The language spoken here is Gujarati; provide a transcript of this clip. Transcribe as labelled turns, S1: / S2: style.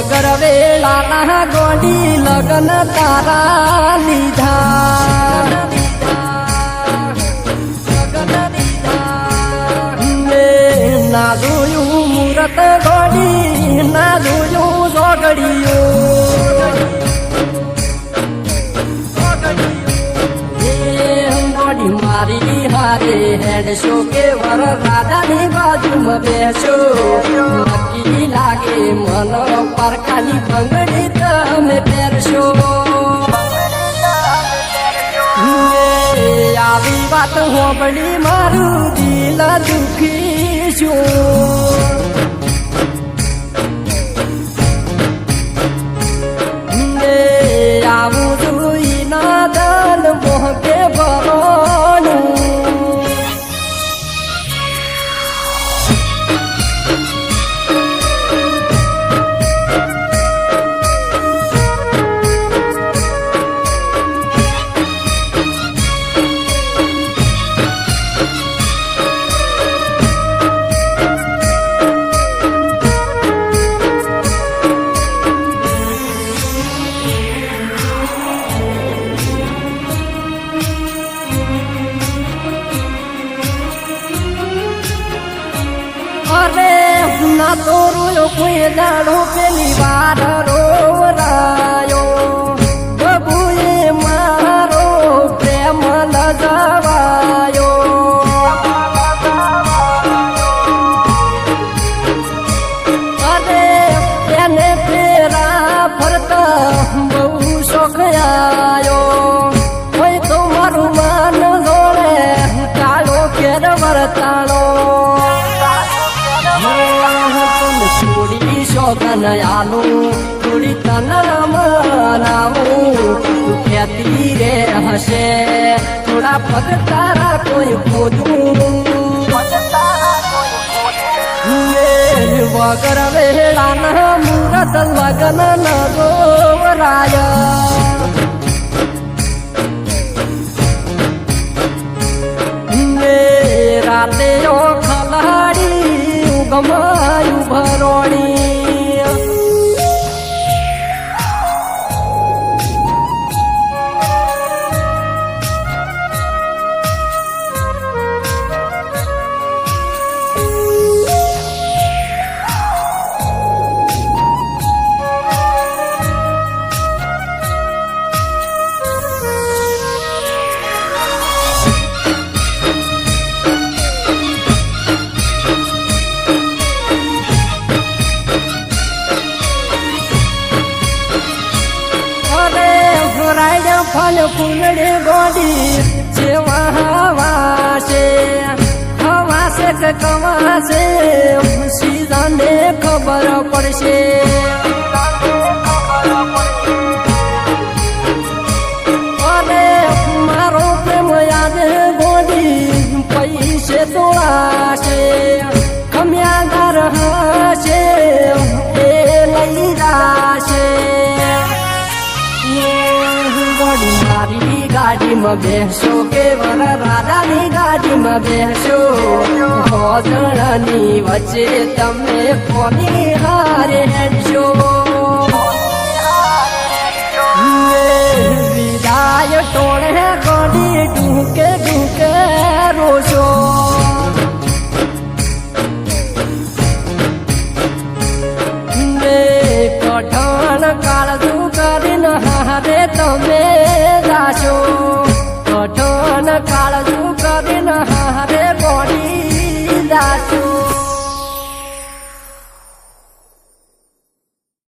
S1: વગર વેળાના ગોડી લગન તારા લીધા. ને જોયું મુરત ગોડી ના જોયું જોગડિયું ગોડી મારી હારે હેડ શો કે વર રાધાની બાજુમાં બેસો લાગે મન પરખાની બંગડી તમે પહેરશો. આવી વાત હોબળી મારું દિલ દુખી છું. ના તો રોયો કોઈ દાડો પેલી વાર રોરાયો બબુએ શોગન આલુ થોડી તન મનાવું કહેતી રે હશે થોડા પગ તારા કોઈ ખોદું વગર વેળાના મુરત લગન ન ગોવરાય. રાતે ખલાડી ઉગમાયું ફલ ફૂલડે ગોડી જેવા હવા છે હવા છે કે કવા છે સીધાને ખબર પડશે. ગાડીમાં બેસો કે વર રાધાની ગાડીમાં બેસો હોદળની વચ્ચે તમે કોની હારે હેડશો કાળજું કરીને હારે ગોળી જાશો